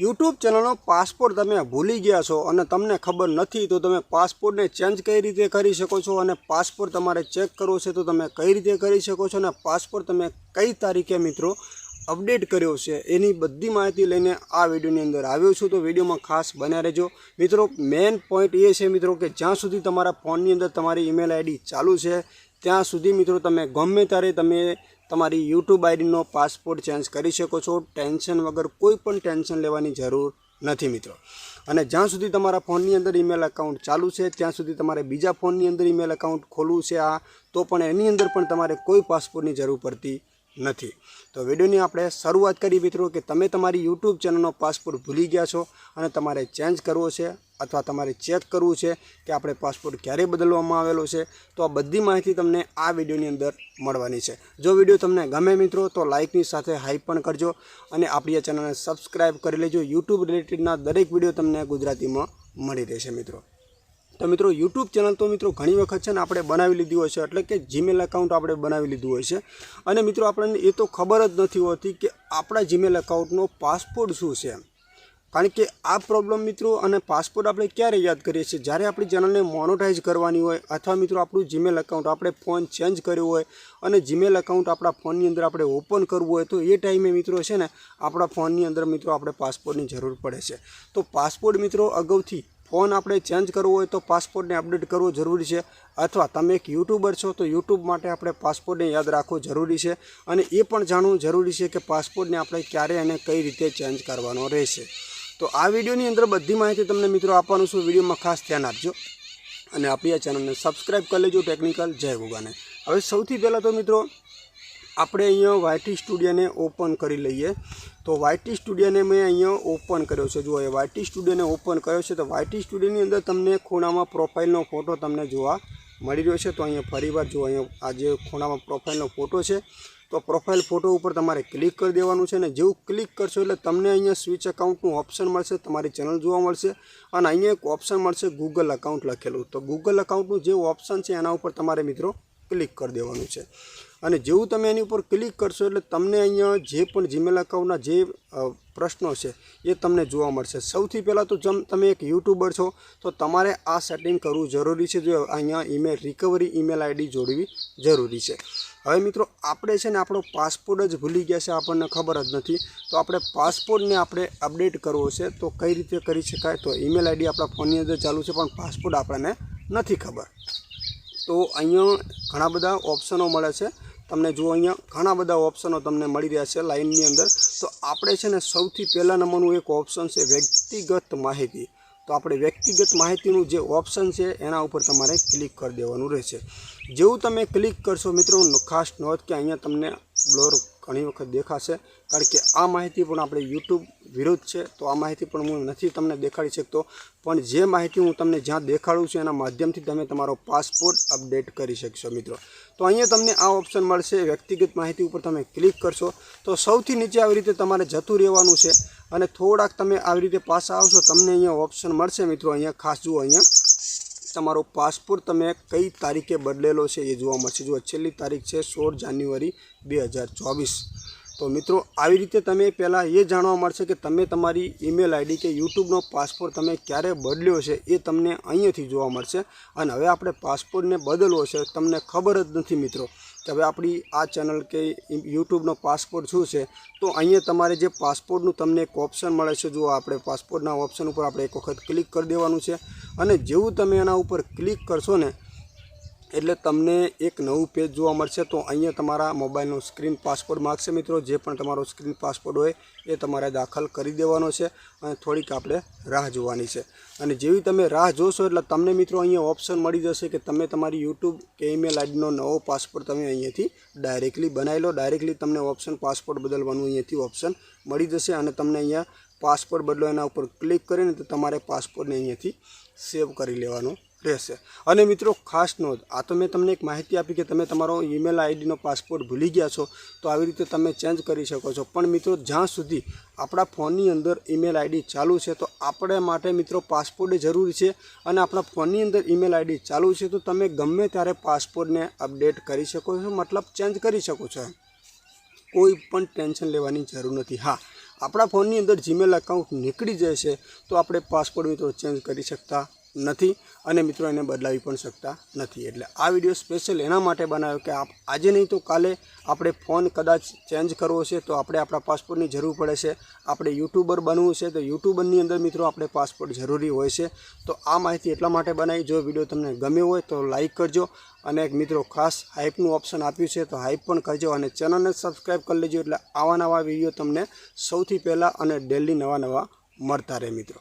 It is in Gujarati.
યુટ્યુબ ચેનલનો પાસપોર્ટ તમે ભૂલી ગયા છો અને તમને ખબર નથી, તો તમે પાસપોર્ટને ચેન્જ કઈ રીતે કરી શકો છો અને પાસપોર્ટ તમારે ચેક કરવો છે તો તમે કઈ રીતે કરી શકો છો અને પાસપોર્ટ તમે કઈ તારીખે મિત્રો અપડેટ કર્યો છે એની બધી માહિતી લઈને આ વિડીયોની અંદર આવ્યો છું. તો વિડીયોમાં ખાસ બન્યા રહેજો. મિત્રો મેઇન પોઈન્ટ એ છે મિત્રો કે જ્યાં સુધી તમારા ફોનની અંદર તમારી ઈમેલ આઈડી ચાલુ છે, ત્યાં સુધી મિત્રો તમે ગમે ત્યારે તમે તમારી યુટ્યુબ આઈડીનો પાસપોર્ટ ચેન્જ કરી શકો છો. ટેન્શન વગર કોઈ પણ ટેન્શન લેવાની જરૂર નથી મિત્રો. અને જ્યાં સુધી તમારા ફોનની અંદર ઈમેલ એકાઉન્ટ ચાલુ છે, ત્યાં સુધી તમારે બીજા ફોનની અંદર ઈમેલ એકાઉન્ટ ખોલવું છે આ, તો પણ એની અંદર પણ તમારે કોઈ પાસપોર્ટની જરૂર પડતી નથી. તો વિડીયોની આપણે શરૂઆત કરી મિત્રો કે તમે તમારી યુટ્યુબ ચેનલનો પાસપોર્ટ ભૂલી ગયા છો અને તમારે ચેન્જ કરવો છે અથવા તમારે ચેક કરવું છે કે આપણે પાસપોર્ટ ક્યારે બદલવામાં આવેલો છે, તો આ બધી માહિતી તમને આ વિડીયોની અંદર મળવાની છે. જો વીડિયો તમને ગમે મિત્રો, તો લાઇકની સાથે હાઈપ પણ કરજો અને આપણી આ ચેનલને સબસ્ક્રાઈબ કરી લેજો. યુટ્યુબ રિલેટેડના દરેક વીડિયો તમને ગુજરાતીમાં મળી રહેશે મિત્રો. તો મિત્રો યુટ્યુબ ચેનલ તો મિત્રો ઘણી વખત છે ને આપણે બનાવી લીધી હોય છે એટલે કે જીમેલ એકાઉન્ટ આપણે બનાવી લીધું હોય છે અને મિત્રો, આપણને એ તો ખબર જ નથી હોતી કે આપણા જીમેલ એકાઉન્ટનો પાસપોર્ટ શું છે. કારણ કે આ પ્રોબ્લેમ મિત્રો, અને પાસપોર્ટ આપણે ક્યારે યાદ કરીએ છીએ? જ્યારે આપણી ચેનલને મોનોટાઈઝ કરવાની હોય, અથવા મિત્રો, આપણું જીમેલ એકાઉન્ટ આપણે ફોન ચેન્જ કર્યો હોય, અને જીમેલ એકાઉન્ટ આપણા ફોનની અંદર આપણે ઓપન કરવું હોય, તો એ ટાઈમે મિત્રો છે ને, આપણા ફોનની અંદર મિત્રો આપણે પાસપોર્ટની જરૂર પડે છે. તો પાસપોર્ટ મિત્રો, અગાઉથી ફોન આપણે ચેન્જ કરવો હોય તો પાસપોર્ટને અપડેટ કરવો જરૂરી છે અથવા તમે એક યુટ્યુબર છો તો યુટ્યુબ માટે આપણે પાસપોર્ટને યાદ રાખવો જરૂરી છે અને એ પણ જાણવું જરૂરી છે કે પાસપોર્ટને આપણે ક્યારે અને કઈ રીતે ચેન્જ કરવાનો રહેશે. તો આ વિડીયોની અંદર બધી માહિતી તમને મિત્રો આપવાનું છું. વિડીયોમાં ખાસ ધ્યાન આપજો અને આપણી આ ચેનલને સબસ્ક્રાઈબ કરી લેજો ટેકનિકલ જય ગુગાને હવે સૌથી પહેલાં તો મિત્રો આપણે અહીંયા વાયટી સ્ટુડિયોને ઓપન કરી લઈએ. તો વાયટી સ્ટુડિયોને મેં અહીંયા ઓપન કર્યો છે. જુઓ, એ વાયટી સ્ટુડિયોને ઓપન કર્યો છે. તો વાયટી સ્ટુડિયોની અંદર તમને ખૂણામાં પ્રોફાઇલનો ફોટો તમને જોવા મળી રહ્યો છે. તો અહીંયા ફરીવાર જુઓ, અહીંયા આ જે ખૂણામાં પ્રોફાઇલનો ફોટો છે, તો પ્રોફાઇલ ફોટો ઉપર તમારે ક્લિક કરી દેવાનું છે અને જેવું ક્લિક કરશો એટલે તમને અહીંયા સ્વિચ એકાઉન્ટનું ઓપ્શન મળશે, તમારી ચેનલ જોવા મળશે અને અહીંયા એક ઓપ્શન મળશે ગૂગલ એકાઉન્ટ લખેલું. તો ગૂગલ એકાઉન્ટનું જે ઓપ્શન છે, એના ઉપર તમારે મિત્રો ક્લિક કરી દેવાનું છે. અને જેવું તમે એની ઉપર ક્લિક કરશો એટલે તમને અહીંયા જે પણ જીમેલ અકાઉન્ટના જે પ્રશ્નો છે, એ તમને જોવા મળશે. સૌથી પહેલાં તો જેમ તમે એક યુટ્યુબર છો, તો તમારે આ સેટિંગ કરવું જરૂરી છે. જો અહીંયા ઈમેલ રિકવરી ઈમેલ આઈડી જોડવી જરૂરી છે. હવે મિત્રો, આપણે છે ને આપણો પાસપોર્ટ જ ભૂલી ગયા છે, આપણને ખબર જ નથી. તો આપણે પાસપોર્ટને આપણે અપડેટ કરવો છે, તો કઈ રીતે કરી શકાય? તો ઈમેલ આઈડી આપણા ફોનની અંદર ચાલુ છે, પણ પાસપોર્ટ આપણને નથી ખબર. તો અહીંયા ઘણા બધા ઓપ્શનો મળે છે. તમને જુઓ અહીંયા ઘણા બધા ઓપ્શનો તમને મળી રહ્યા છે લાઇનની અંદર. તો આપણે છે ને સૌથી પહેલા નંબરનું એક ઓપ્શન છે વ્યક્તિગત માહિતી. તો આપણે વ્યક્તિગત માહિતીનું જે ઓપ્શન છે, એના ઉપર તમારે ક્લિક કરી દેવાનું રહેશે. જેવું તમે ક્લિક કરશો મિત્રો ખાસ નોંધ કે અહીંયા તમને બ્લોર ઘણી વખત દેખાશે. કારણ કે આ માહિતી પણ આપણે યુટ્યુબ વિરુદ્ધ છે, તો આ માહિતી પણ હું નથી તમને દેખાડી શકતો. પણ જે માહિતી હું તમને જ્યાં દેખાડું છું, એના માધ્યમથી તમે તમારો પાસપોર્ટ અપડેટ કરી શકશો મિત્રો. તો અહીંયા તમને આ ઓપ્શન મળશે. વ્યક્તિગત માહિતી ઉપર તમે ક્લિક કરશો, તો સૌથી નીચે આવી રીતે તમારે જતું રહેવાનું છે. અને થોડાક તમે આવી રીતે પાછા આવશો, તમને અહીંયા ઓપ્શન મળશે મિત્રો. અહીંયા ખાસ જુઓ અહીંયા. તમારો પાસપોર્ટ તમે કઈ તારીખે બદલેલો છે એ જોવા મળશે. જુઓ, છેલ્લી તારીખ છે સોળ જાન્યુઆરી બે હજાર ચોવીસ. તો મિત્રો, આવી રીતે તમે પહેલાં એ જાણવા મળશે કે તમે તમારી ઈમેલ આઈડી કે યુટ્યુબનો પાસપોર્ટ તમે ક્યારે બદલ્યો છે એ તમને અહીંયાથી જોવા મળશે. અને હવે આપણે પાસપોર્ટને બદલવો છે તમને ખબર જ નથી મિત્રો કે હવે આપણી આ ચેનલ કે યુટ્યુબનો પાસપોર્ટ શું છે. તો અહીંયા તમારે જે પાસપોર્ટનું તમને એક ઓપ્શન મળે છે જો આપણે પાસપોર્ટના ઓપ્શન ઉપર આપણે એક વખત ક્લિક કરી દેવાનું છે. અને જેવું તમે એના ઉપર ક્લિક કરશો ને એટલે તમને એક નવું પેજ જોવા મળશે, તો અહીંયા તમારા મોબાઈલનો સ્ક્રીન પાસપોર્ટ માગશે મિત્રો. જે પણ તમારો સ્ક્રીન પાસપોર્ટ હોય, એ તમારે દાખલ કરી દેવાનો છે અને થોડીક આપણે રાહ જોવાની છે. અને જેવી તમે રાહ જોશો, એટલે તમને મિત્રો અહીંયા ઓપ્શન મળી જશે કે તમે તમારી યુટ્યુબ કે ઈમેલ આઈડીનો નવો પાસપોર્ટ તમે અહીંયાથી ડાયરેક્ટલી બનાવી લો. ડાયરેક્ટલી તમને ઓપ્શન પાસપોર્ટ બદલવાનું અહીંયાથી ઓપ્શન મળી જશે અને તમને અહીંયા પાસપોર્ટ બદલો એના ઉપર ક્લિક કરીને તો તમારે પાસપોર્ટને અહીંયાથી સેવ કરી લેવાનો રહેશે. અને મિત્રો, ખાસ નોંધ, આ તો મેં તમને એક માહિતી આપી કે તમે તમારો ઈમેલ આઈડીનો પાસપોર્ટ ભૂલી ગયા છો, તો આવી રીતે તમે ચેન્જ કરી શકો છો. પણ મિત્રો, જ્યાં સુધી આપણા ફોનની અંદર ઈમેલ આઈડી ચાલુ છે, તો આપણે માટે મિત્રો પાસપોર્ટ જરૂરી છે. અને આપણા ફોનની અંદર ઈમેલ આઈડી ચાલુ છે, તો તમે ગમે ત્યારે પાસપોર્ટને અપડેટ કરી શકો છો, મતલબ ચેન્જ કરી શકો છો કોઈ પણ ટેન્શન લેવાની જરૂર નથી. હા, આપણા ફોનની અંદર જીમેલ એકાઉન્ટ નીકળી જાય છે તો આપણે પાસપોર્ટ મિત્રો ચેન્જ કરી શકતા નથી અને મિત્રો એને બદલાવી પણ શકતા નથી. એટલે આ વીડિયો સ્પેશિયલ એના માટે બનાવ્યો કે આપ આજે નહીં તો કાલે આપણે ફોન કદાચ ચેન્જ કરવો છે તો આપણે આપણા પાસપોર્ટની જરૂર પડે છે. આપણે યુટ્યુબર બનવું છે તો યુટ્યુબરની અંદર મિત્રો આપણે પાસપોર્ટ જરૂરી હોય છે. તો આ માહિતી એટલા માટે બનાવી, જો વીડિયો તમને ગમ્યો હોય તો લાઈક કરજો અને એક મિત્રો ખાસ હાઇપનું ઓપ્શન આપ્યું છે તો હાઇપ પણ કરજો અને ચેનલને સબસ્ક્રાઈબ કરી લેજો એટલે આવા નવા વીડિયો તમને સૌથી પહેલાં અને ડેલી નવા નવા મળતા રહે મિત્રો.